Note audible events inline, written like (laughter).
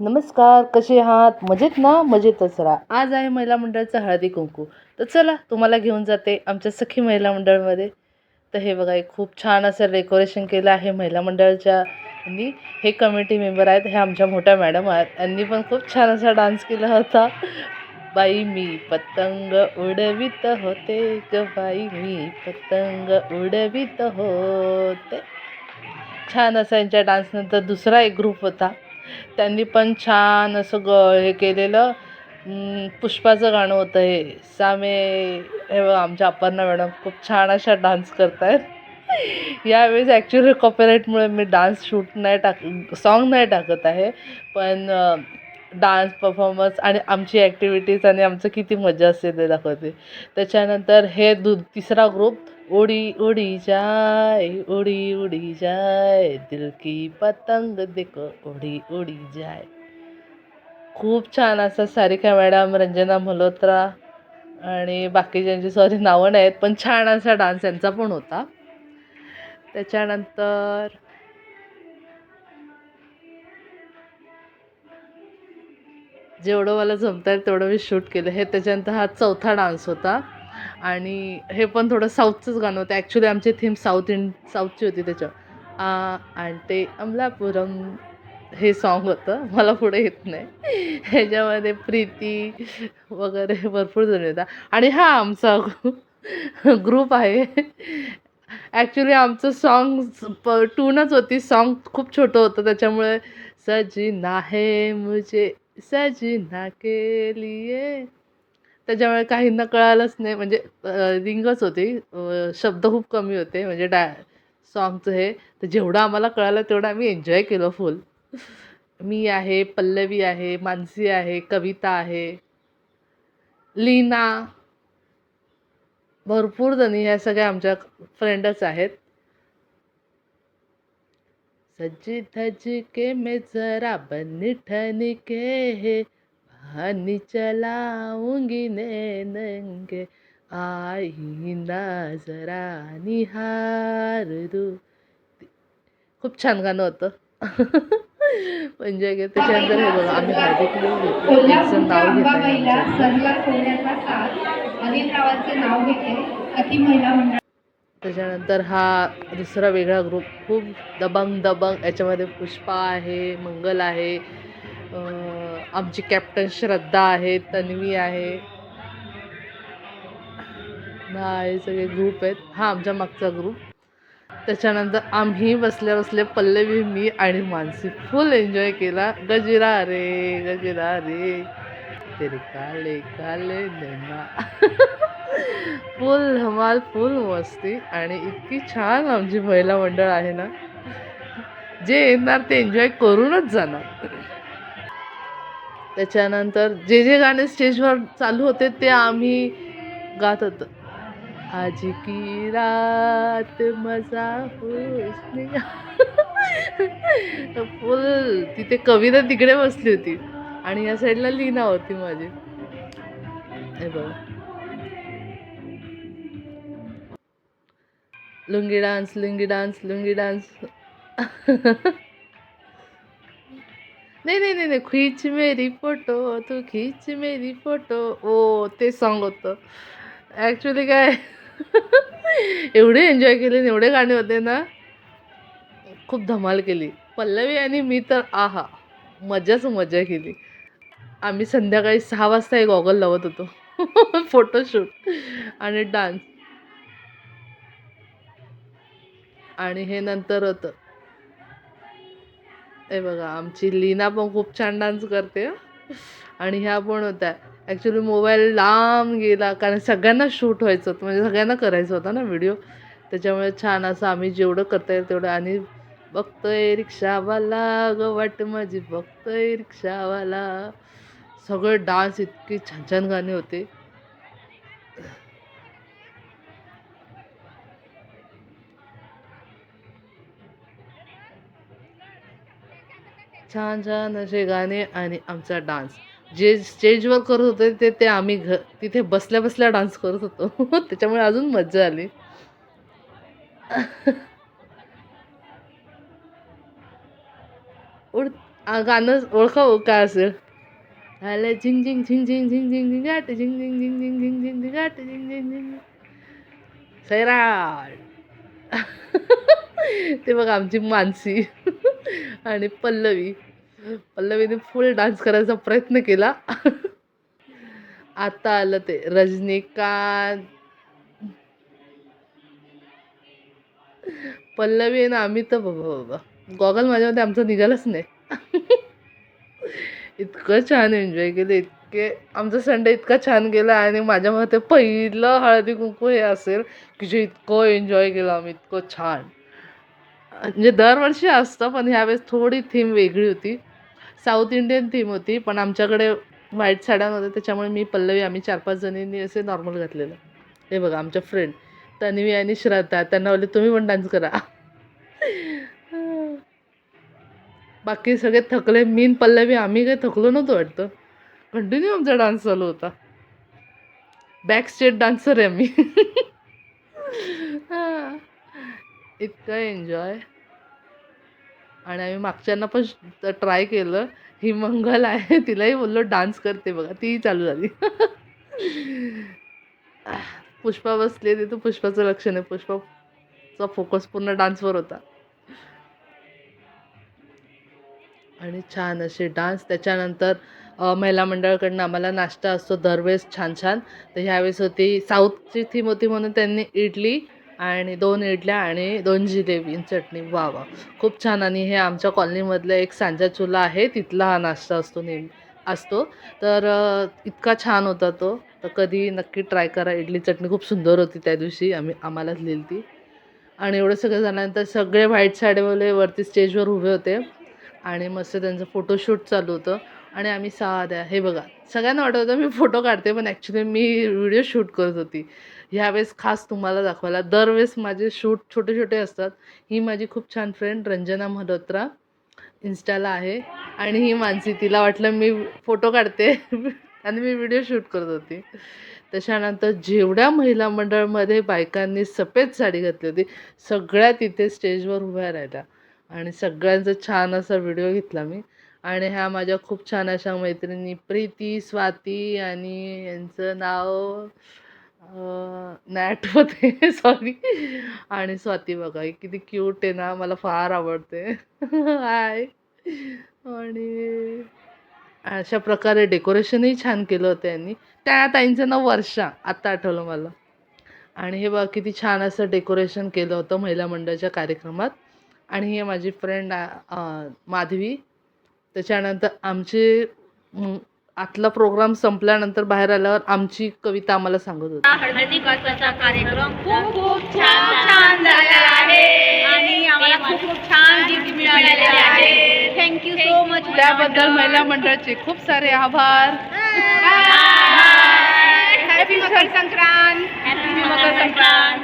नमस्कार कसे आहात? मजेत ना? मजेतच राहा. आज आहे महिला मंडळाचं हळदी कुंकू. तर चला तुम्हाला घेऊन जाते आमच्या सखी महिला मंडळमध्ये. तर हे बघा एक खूप छान असं डेकोरेशन केलं आहे महिला मंडळाच्या. यांनी हे कमिटी मेंबर आहेत हे आमच्या मोठ्या मॅडम आहेत. यांनी पण खूप छान असा डान्स केला होता. बाई मी पतंग उडवित होते ग बाई मी पतंग उडवित होते. छान असा यांच्या डान्सनंतर दुसरा एक ग्रुप होता. त्यांनी पण छान असं ग हे केलेलं. पुष्पाचं गाणं होतं हे. सामे हे आमच्या अपर्णा मॅडम खूप छान अशा डान्स करत आहेत (laughs) यावेळेस ॲक्च्युली कॉपीराईटमुळे मी डान्स शूट नाही टाक सॉन्ग नाही टाकत आहे. पण डान्स परफॉर्मन्स आणि आमची ॲक्टिव्हिटीज आणि आमचं किती मजा असते ते दाखवते. त्याच्यानंतर हे दु तिसरा ग्रुप उडी उडी जाय उडी उडी जाय दिल की पतंग देखो उडी उडी जाय खूप छान असं सारिका मॅडम रंजना मल्होत्रा आणि बाकीच्यांची सॉरी नावं नाहीत पण छान असा डान्स यांचा पण होता. त्याच्यानंतर जेवढं मला जमत आहे तेवढं मी शूट केलं. हे त्याच्यानंतर हा चौथा डान्स होता. आणि हे पण थोडं साऊथचंच गाणं होतं. ॲक्च्युली आमची थीम साऊथ इंड साऊथची होती त्याच्यावर आणि ते अमलापुरम हे सॉन्ग होतं. मला पुढे येत नाही. ह्याच्यामध्ये प्रीती वगैरे भरपूर जण येतात. आणि हा आमचा ग्रुप आहे. ॲक्च्युली आमचं सॉन्ग प टूनच होती. सॉन्ग खूप छोटं होतं. त्याच्यामुळे सजना है मुझे सजना के लिए त्याच्यामुळे काहींना कळालंच नाही. म्हणजे रिंगच होती. शब्द खूप कमी होते. म्हणजे डा सॉन्गचं हे. तर जेवढं आम्हाला कळालं तेवढं आम्ही एन्जॉय केलं फुल मी आहे पल्लवी आहे मानसी आहे कविता आहे लीना. भरपूर जणी ह्या सगळ्या आमच्या फ्रेंडच आहेत. सज्जी धज के मे जरा बन ठन के पानी चलाऊंगी नैनंगे आईना जरा निहार दू खूप छान गाणं होतं. म्हणजे त्याच्यानंतर हे बघा आम्ही हळदी नाव त्याच्यानंतर हा दुसरा वेगळा ग्रुप खूप दबंग दबंग. याच्यामध्ये पुष्पा आहे मंगल आहे. आमची कॅप्टन श्रद्धा आहे तन्वी आहे. हे सगळे ग्रुप आहेत. हा आमच्या मागचा ग्रुप त्याच्यानंतर आम्ही बसल्या बसल्या पल्लवी मी आणि मानसी फुल एन्जॉय केला. गजिरा रे गजिरा रे. तेरे काले काले नैना. फुल धमाल फुल मस्ती आणि इतकी छान आमची महिला मंडळ आहे ना. जे येणार ते एन्जॉय करूनच जाणार. त्याच्यानंतर जे जे गाणे स्टेजवर चालू होते ते आम्ही गात होतो. आज की रात मजा (laughs) फुल तिथे कविता तिकडे बसली होती आणि या साईडला लीना होती माझी. हे बघा. Lungi dance lungi dance lungi dance. (laughs) नाही नाही नाही नाही खिच मेरी फोटो तू खिच मेरी फोटो ओ ते साँग होतं ॲक्च्युली काय एवढे एन्जॉय केले आणि एवढे गाणे होते ना खूप धमाल केली. पल्लवी आणि मी तर आहा मजाच मजा केली. आम्ही संध्याकाळी सहा वाजता एक गॉगल लावत होतो. (laughs) फोटोशूट आणि डान्स आणि हे नंतर होतं. हे बघा आमची लीना पण खूप छान डान्स करते. आणि ह्या पण होत्या. ॲक्च्युली मोबाईल लांब गेला कारण सगळ्यांना शूट व्हायचं होतं. म्हणजे सगळ्यांना करायचं होतं ना व्हिडिओ त्याच्यामुळे छान असं आम्ही जेवढं करता येईल तेवढं. आणि बघतोय रिक्षावाला ग वाट माझी बघतोय रिक्षावाला. सगळे डान्स इतके छान छान गाणे होते. छान छान असे गाणे आणि आमचा डान्स जे स्टेजवर करत होते ते ते आम्ही घ तिथे बसल्या बसल्या डान्स करत होतो त्याच्यामुळे अजून मज्जा आली उड गाणं ओळखाव काय असेल आलं झिंग झिंग झिंग झिंग झिंग झिंग झिंग झिंग झिंग झिंग झिंग झिंग झिंग झिंग झिंग झिंग झिंग सैराट ते बघा आमची मानसी आणि पल्लवी. पल्लवीने फुल डान्स करायचा प्रयत्न केला. आता आलं ते रजनीकांत. पल्लवी आहे ना आम्ही तर बाबा बाबा गॉगल माझ्यामध्ये आमचं निघालंच नाही. इतकं छान एन्जॉय केलं की आमचा संडे इतका छान गेला आणि माझ्या मते पहिलं हळदी कुंकू हे असेल की जे इतकं एन्जॉय केलं आम्ही इतकं छान. म्हणजे दरवर्षी असतं पण ह्यावेळेस थोडी थीम वेगळी होती. साऊथ इंडियन थीम होती पण आमच्याकडे व्हाईट साड्या नव्हत्या त्याच्यामुळे मी पल्लवी आम्ही चार पाच जणींनी असे नॉर्मल घातलेलं. हे बघा आमच्या फ्रेंड तन्वी आणि श्रद्धा त्यांना बोलले तुम्ही पण डान्स करा. बाकी सगळे थकले मीन पल्लवी आम्ही काही थकलो नव्हतो वाटतं. कंटिन्यू आमचा डान्स चालू होता. बॅक स्टेट डान्सर आहे आम्ही इतकं एन्जॉय आणि आम्ही मागच्यांना पण ट्राय केलं. ही मंगल आहे तिलाही बोललो डान्स करते बघा तीही चालू झाली. पुष्पा बसली तिथं पुष्पाचं लक्ष नाही. पुष्पाचा फोकस पूर्ण डान्सवर होता. आणि छान असे डान्स त्याच्यानंतर महिला मंडळाकडनं आम्हाला नाश्ता असतो दरवेळेस छान छान तर ह्यावेळेस होती साऊथची थीम होती म्हणून त्यांनी इडली आणि दोन इडल्या आणि दोन जिलेबी चटणी. वा वा. खूप छान. आणि हे आमच्या कॉलनीमधलं एक सांजा चुला आहे तिथला हा नाश्ता असतो नेहमी असतो. तर इतका छान होता तो. तर कधी नक्की ट्राय करा इडली चटणी. खूप सुंदर होती त्या दिवशी. आम्ही आम्हालाच लिहिली ती. आणि एवढं सगळं झाल्यानंतर सगळे व्हाईट साडेवाले वरती स्टेजवर उभे होते. आणि मस्त त्यांचं फोटोशूट चालू होतं. आणि आम्ही साध्या हे बघा सगळ्यांना वाटत होतं मी फोटो काढते पण ॲक्च्युली मी व्हिडिओ शूट करत होती. ह्यावेळेस खास तुम्हाला दाखवायला दरवेळेस माझे शूट छोटे छोटे असतात. ही माझी खूप छान फ्रेंड रंजना मल्होत्रा इन्स्टाला आहे आणि ही मानसी तिला वाटलं मी फोटो काढते. (laughs) आणि मी व्हिडिओ शूट करत होती. त्याच्यानंतर जेवढ्या महिला मंडळमध्ये बायकांनी सफेद साडी घातली होती सगळ्या तिथे स्टेजवर उभ्या राहिल्या. आणि सगळ्यांचा छान असा व्हिडिओ घेतला मी. आणि ह्या माझ्या खूप छान अशा मैत्रिणी प्रीती स्वाती आणि यांचं नाव नॅट होते. (laughs) आहे सॉरी आणि स्वाती बघा किती क्यूट आहे ना मला फार आवडते. (laughs) हाय आणि अशा प्रकारे डेकोरेशनही छान केलं होतं यांनी. त्या ताईंचं नाव वर्षा आत्ता आठवलं मला. आणि हे बघा किती छान असं डेकोरेशन केलं होतं महिला मंडळाच्या कार्यक्रमात. आणि हे माझी फ्रेंड माधवी त्याच्यानंतर आमचे आतला प्रोग्राम संपल्यानंतर बाहेर आल्यावर आमची कविता आम्हाला सांगत होती. छान आहे. थँक्यू सो मच त्याबद्दल महिला मंडळाचे खूप सारे आभार. Happy Makar Sankrant happy Makar Sankrant